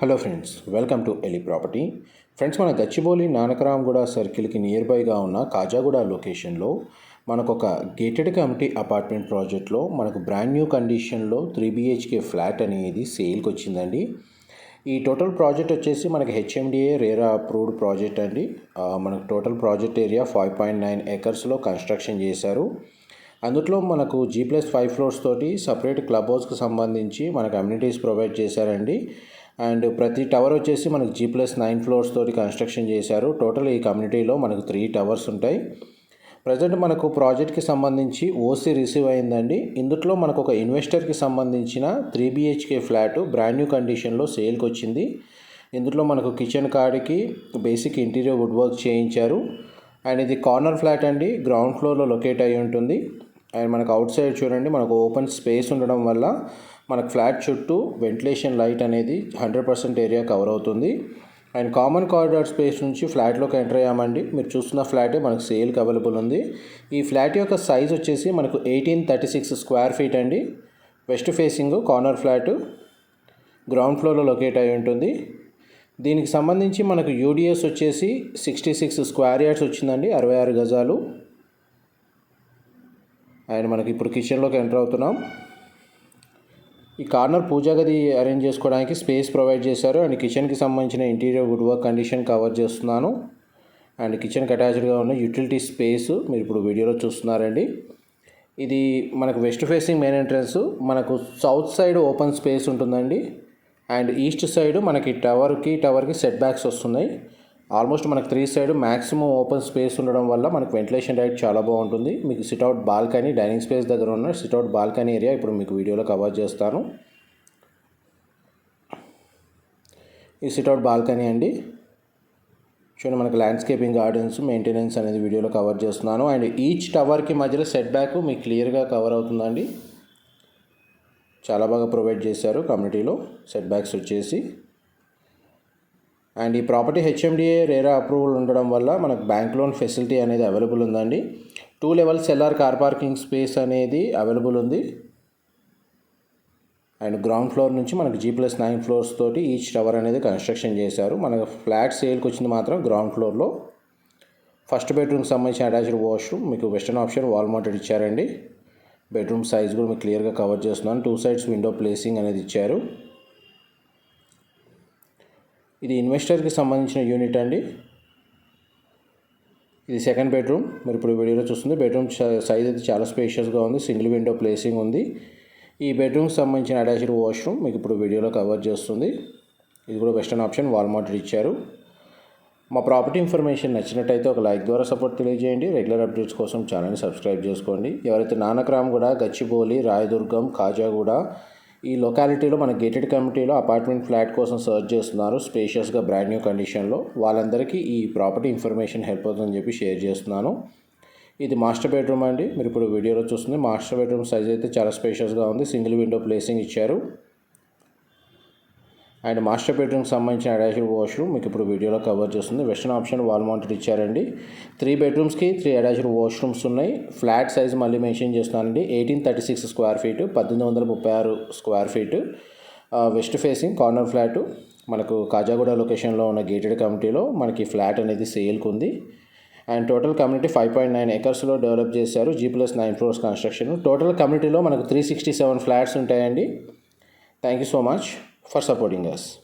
Hello friends welcome to Eli property friends మన Gachibowli Nanakramguda సర్కిల్కి near బైగా ఉన్న కాజాగూడ లొకేషన్లో మనకు ఒక గేటెడ్ కమిటీ అపార్ట్మెంట్ ప్రాజెక్ట్లో మనకు బ్రాండ్ న్యూ కండిషన్లో త్రీ బిహెచ్కే ఫ్లాట్ అనేది సేల్కి వచ్చిందండి ఈ టోటల్ ప్రాజెక్ట్ వచ్చేసి మనకి హెచ్ఎండిఏ రేరా అప్రూవ్డ్ ప్రాజెక్ట్ అండి. మనకు total project area five point nine ఏకర్స్లో construction చేశారు. అందులో మనకు జీ ప్లస్ ఫైవ్ ఫ్లోర్స్ తోటి సపరేట్ క్లబ్ హౌస్కి సంబంధించి మనకు అమ్యూనిటీస్ ప్రొవైడ్ చేశారండి. అండ్ ప్రతి టవర్ వచ్చేసి మనకు జీ ప్లస్ నైన్ ఫ్లోర్స్ తోటి కన్స్ట్రక్షన్ చేశారు. టోటల్ ఈ కమ్యూనిటీలో మనకు త్రీ టవర్స్ ఉంటాయి. ప్రజెంట్ మనకు ప్రాజెక్ట్కి సంబంధించి ఓసీ రిసీవ్ అయిందండి. ఇందులో మనకు ఒక ఇన్వెస్టర్కి సంబంధించిన three BHK flat brand new కండిషన్లో సేల్కి వచ్చింది. ఇందులో మనకు కిచెన్ కార్డ్కి బేసిక్ ఇంటీరియర్ వుడ్ వర్క్ చేయించారు. అండ్ ఇది కార్నర్ ఫ్లాట్ అండి. గ్రౌండ్ ఫ్లోర్లో లొకేట్ అయి ఉంటుంది. అండ్ మనకు అవుట్ సైడ్ చూడండి మనకు ఓపెన్ స్పేస్ ఉండడం వల్ల మనకు ఫ్లాట్ చుట్టూ వెంటిలేషన్ లైట్ అనేది హండ్రెడ్ పర్సెంట్ ఏరియా కవర్ అవుతుంది. అండ్ కామన్ కారిడార్ స్పేస్ నుంచి ఫ్లాట్లోకి ఎంటర్ అయ్యామండి. మీరు చూస్తున్న ఫ్లాటే మనకు సేల్కి అవైలబుల్ ఉంది. ఈ ఫ్లాట్ యొక్క సైజ్ వచ్చేసి మనకు eighteen thirty six square feet అండి. West facing corner flat ground ఫ్లోర్లో లొకేట్ అయి ఉంటుంది. దీనికి సంబంధించి మనకు యూడిఎస్ వచ్చేసి సిక్స్టీ సిక్స్ స్క్వేర్ యార్డ్స్ వచ్చిందండి అరవై ఆరు గజాలు. అండ్ మనకి ఇప్పుడు కిచెన్లోకి ఎంటర్ అవుతున్నాం. ఈ కార్నర్ పూజా గది అరేంజ్ చేసుకోవడానికి స్పేస్ ప్రొవైడ్ చేశారు. అండ్ కిచెన్కి సంబంధించిన interior wood work condition cover చేస్తున్నాను. అండ్ కిచెన్కి అటాచ్డ్గా ఉన్న యూటిలిటీ స్పేస్ మీరు ఇప్పుడు వీడియోలో చూస్తున్నారండి. ఇది మనకు వెస్ట్ ఫేసింగ్ మెయిన్ ఎంట్రన్స్ మనకు సౌత్ సైడ్ ఓపెన్ స్పేస్ ఉంటుందండి. అండ్ ఈస్ట్ సైడ్ మనకి టవర్కి టవర్కి సెట్ బ్యాక్స్ వస్తున్నాయి. ఆల్మోస్ట్ మనకు three side maximum open space ఉండడం వల్ల మనకు వెంటిలేషన్ రైట్ చాలా బాగుంటుంది. మీకు సిట్అవుట్ బాల్కనీ డైనింగ్ స్పేస్ దగ్గర ఉన్న సిట్అవుట్ బాల్కనీ ఏరియా ఇప్పుడు మీకు వీడియోలో కవర్ చేస్తాను. ఈ సిట్అవుట్ బాల్కనీ అండి. చూడండి మనకు ల్యాండ్స్కేపింగ్ గార్డెన్స్ మెయింటెనెన్స్ అనేది వీడియోలో కవర్ చేస్తున్నాను. అండ్ ఈచ్ టవర్కి మధ్యలో సెట్ బ్యాక్ మీకు క్లియర్గా కవర్ అవుతుందండి. చాలా బాగా ప్రొవైడ్ చేశారు కమ్యూనిటీలో సెట్ బ్యాక్స్ వచ్చేసి అండ్ ఈ ప్రాపర్టీ హెచ్ఎండిఏ రేరా అప్రూవల్ ఉండడం వల్ల మనకు బ్యాంక్ లోన్ ఫెసిలిటీ అనేది అవైలబుల్ ఉందండి. Two levels LR car parking space అనేది అవైలబుల్ ఉంది. అండ్ గ్రౌండ్ ఫ్లోర్ నుంచి మనకి జీ ప్లస్ నైన్ ఫ్లోర్స్ తోటి ఈచ్ టవర్ అనేది కన్స్ట్రక్షన్ చేశారు. మనకు ఫ్లాట్ సేల్కి వచ్చింది మాత్రం గ్రౌండ్ ఫ్లోర్లో. ఫస్ట్ బెడ్రూమ్కి సంబంధించిన అటాచ్డ్ వాష్రూమ్ మీకు వెస్టర్న్ ఆప్షన్ వాల్ మౌంటెడ్ ఇచ్చారండి. బెడ్రూమ్ సైజ్ కూడా మీకు క్లియర్గా కవర్ చేస్తున్నాను. టూ సైడ్స్ విండో ప్లేసింగ్ అనేది ఇచ్చారు. ఇది ఇన్వెస్టర్కి సంబంధించిన యూనిట్ అండి. ఇది సెకండ్ బెడ్రూమ్. మీరు ఇప్పుడు వీడియోలో చూస్తుంది బెడ్రూమ్ సైజ్ అయితే చాలా స్పేషియస్గా ఉంది. సింగిల్ విండో ప్లేసింగ్ ఉంది. ఈ బెడ్రూమ్కి సంబంధించిన అటాచ్డ్ వాష్రూమ్ మీకు ఇప్పుడు వీడియోలో కవర్ చేస్తుంది. ఇది కూడా వెస్టర్న్ ఆప్షన్ వాల్ ఇచ్చారు. మా ప్రాపర్టీ ఇన్ఫర్మేషన్ నచ్చినట్టయితే ఒక లైక్ ద్వారా సపోర్ట్ తెలియజేయండి. రెగ్యులర్ అప్డేట్స్ కోసం ఛానల్ని సబ్స్క్రైబ్ చేసుకోండి. ఎవరైతే నానక్రామ్గూడ గచ్చిబౌలి రాయదుర్గం కాజాగూడ ఈ లొకాలిటీలో మన గేటెడ్ కమిటీలో అపార్ట్మెంట్ ఫ్లాట్ కోసం సర్చ్ చేస్తున్నారు స్పేషియస్గా బ్రాండ్ న్యూ కండిషన్లో వాళ్ళందరికీ ఈ ప్రాపర్టీ ఇన్ఫర్మేషన్ హెల్ప్ అవుతుందని చెప్పి షేర్ చేస్తున్నాను. ఇది మాస్టర్ బెడ్రూమ్ అండి. మీరు ఇప్పుడు వీడియోలో చూస్తుంది మాస్టర్ బెడ్రూమ్ సైజ్ అయితే చాలా స్పేషియస్గా ఉంది. సింగిల్ విండో ప్లేసింగ్ ఇచ్చారు. అండ్ మాస్టర్ బెడ్రూమ్కి సంబంధించిన అటాచ్డ్ వాష్రూమ్ మీకు ఇప్పుడు వీడియోలో కవర్ చేస్తుంది. వెస్టర్న్ ఆప్షన్ వాల్ మౌంటెడ్ ఇచ్చారండి. త్రీ బెడ్రూమ్స్కి త్రీ అటాచ్డ్ వాష్రూమ్స్ ఉన్నాయి. ఫ్లాట్ సైజ్ మళ్ళీ మెన్షన్ చేస్తున్నానండి. Eighteen thirty six square feet పద్దెనిమిది వందల ముప్పై ఆరు square feet west facing corner flat. మనకు కాజాగూడ లొకేషన్లో ఉన్న గేటెడ్ కమిటీలో మనకి ఫ్లాట్ అనేది సేల్కి ఉంది. And total community five point nine ఎకర్స్లో develop చేశారు. G plus nine floors construction. Total కమ్యూనిటీలో మనకు త్రీ సిక్స్టీ సెవెన్ ఫ్లాట్స్ ఉంటాయండి. Thank you so much. força por inglês.